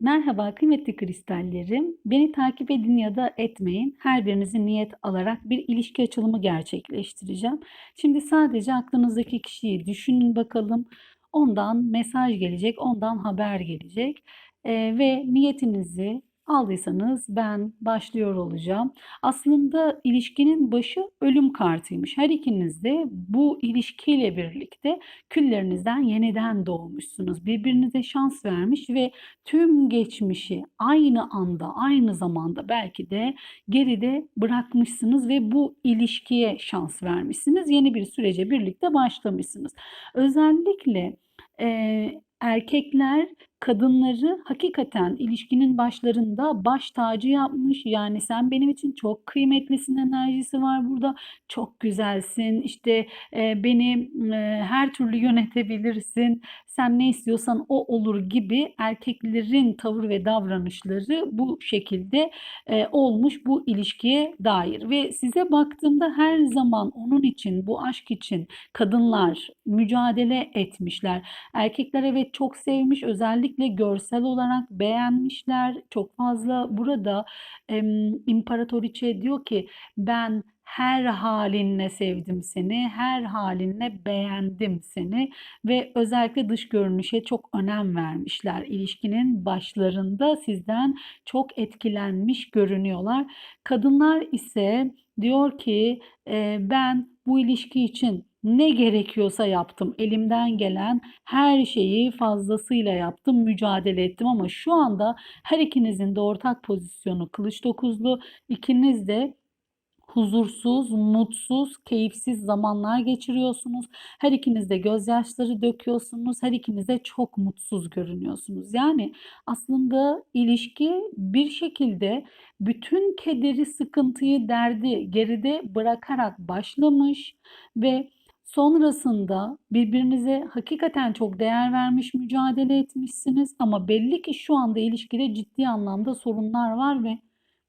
Merhaba kıymetli kristallerim. Beni takip edin ya da etmeyin. Her birinizi niyet alarak bir ilişki açılımı gerçekleştireceğim. Şimdi sadece aklınızdaki kişiyi düşünün bakalım. Ondan mesaj gelecek, ondan haber gelecek. Ee, ve niyetinizi aldıysanız ben başlıyor olacağım. Aslında ilişkinin başı ölüm kartıymış. Her ikiniz de bu ilişkiyle birlikte küllerinizden yeniden doğmuşsunuz. Birbirinize şans vermiş ve tüm geçmişi aynı anda, aynı zamanda belki de geride bırakmışsınız ve bu ilişkiye şans vermişsiniz. Yeni bir sürece birlikte başlamışsınız. Özellikle e, erkekler kadınları hakikaten ilişkinin başlarında baş tacı yapmış. Yani sen benim için çok kıymetlisin enerjisi var burada. Çok güzelsin. İşte e, beni e, her türlü yönetebilirsin. Sen ne istiyorsan o olur gibi erkeklerin tavır ve davranışları bu şekilde e, olmuş bu ilişkiye dair. Ve size baktığımda her zaman onun için, bu aşk için kadınlar mücadele etmişler. Erkekler evet çok sevmiş özellikle özellikle görsel olarak beğenmişler. Çok fazla burada e, İmparatoriçe diyor ki ben her halinle sevdim seni, her halinle beğendim seni ve özellikle dış görünüşe çok önem vermişler. İlişkinin başlarında sizden çok etkilenmiş görünüyorlar. Kadınlar ise diyor ki e, ben bu ilişki için ne gerekiyorsa yaptım. Elimden gelen her şeyi fazlasıyla yaptım, mücadele ettim ama şu anda her ikinizin de ortak pozisyonu kılıç dokuzlu. İkiniz de huzursuz, mutsuz, keyifsiz zamanlar geçiriyorsunuz. Her ikiniz de gözyaşları döküyorsunuz. Her ikiniz de çok mutsuz görünüyorsunuz. Yani aslında ilişki bir şekilde bütün kederi, sıkıntıyı, derdi geride bırakarak başlamış ve Sonrasında birbirinize hakikaten çok değer vermiş, mücadele etmişsiniz ama belli ki şu anda ilişkide ciddi anlamda sorunlar var ve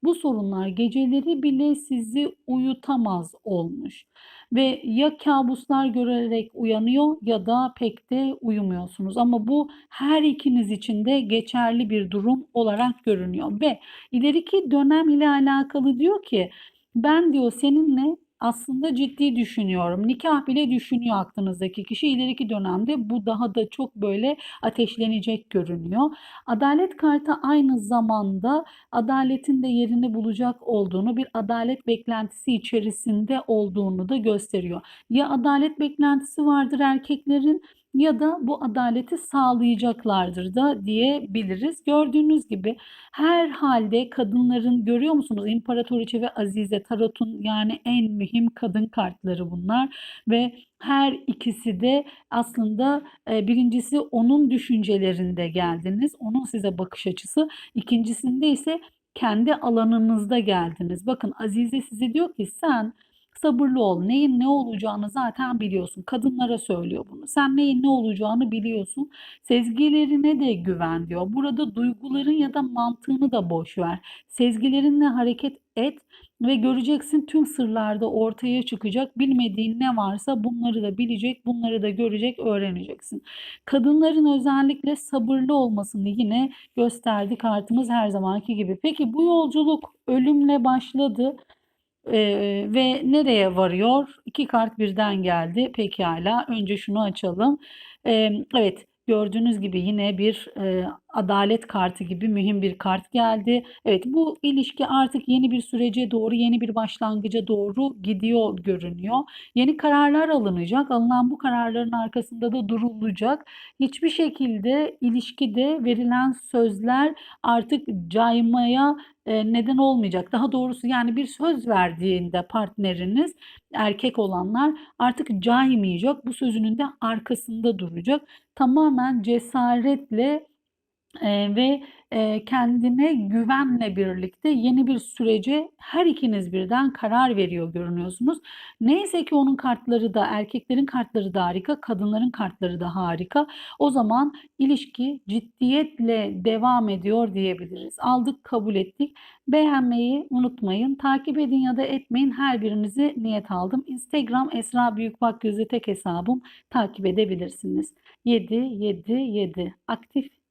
bu sorunlar geceleri bile sizi uyutamaz olmuş. Ve ya kabuslar görerek uyanıyor ya da pek de uyumuyorsunuz. Ama bu her ikiniz için de geçerli bir durum olarak görünüyor. Ve ileriki dönem ile alakalı diyor ki ben diyor seninle aslında ciddi düşünüyorum. Nikah bile düşünüyor aklınızdaki kişi. İleriki dönemde bu daha da çok böyle ateşlenecek görünüyor. Adalet kartı aynı zamanda adaletin de yerini bulacak olduğunu, bir adalet beklentisi içerisinde olduğunu da gösteriyor. Ya adalet beklentisi vardır erkeklerin ya da bu adaleti sağlayacaklardır da diyebiliriz. Gördüğünüz gibi her halde kadınların görüyor musunuz İmparatoriçe ve Azize Tarot'un yani en mühim kadın kartları bunlar ve her ikisi de aslında e, birincisi onun düşüncelerinde geldiniz. Onun size bakış açısı. İkincisinde ise kendi alanınızda geldiniz. Bakın Azize size diyor ki sen Sabırlı ol. Neyin ne olacağını zaten biliyorsun. Kadınlara söylüyor bunu. Sen neyin ne olacağını biliyorsun. Sezgilerine de güven diyor. Burada duyguların ya da mantığını da boş ver. Sezgilerinle hareket et ve göreceksin tüm sırlarda ortaya çıkacak. Bilmediğin ne varsa bunları da bilecek, bunları da görecek, öğreneceksin. Kadınların özellikle sabırlı olmasını yine gösterdi kartımız her zamanki gibi. Peki bu yolculuk ölümle başladı. Ee, ve nereye varıyor? İki kart birden geldi. Pekala. Önce şunu açalım. Ee, evet. Gördüğünüz gibi yine bir e, adalet kartı gibi mühim bir kart geldi. Evet bu ilişki artık yeni bir sürece doğru, yeni bir başlangıca doğru gidiyor görünüyor. Yeni kararlar alınacak. Alınan bu kararların arkasında da durulacak. Hiçbir şekilde ilişkide verilen sözler artık caymaya e, neden olmayacak. Daha doğrusu yani bir söz verdiğinde partneriniz erkek olanlar artık caymayacak. Bu sözünün de arkasında duracak. Tamamen cesaretle e, ve e, kendine güvenle birlikte yeni bir sürece her ikiniz birden karar veriyor görünüyorsunuz. Neyse ki onun kartları da erkeklerin kartları da harika, kadınların kartları da harika. O zaman ilişki ciddiyetle devam ediyor diyebiliriz. Aldık, kabul ettik. Beğenmeyi unutmayın. Takip edin ya da etmeyin. Her birinizi niyet aldım. Instagram Esra Büyükbak Gözü tek hesabım takip edebilirsiniz. 7 7 7 aktif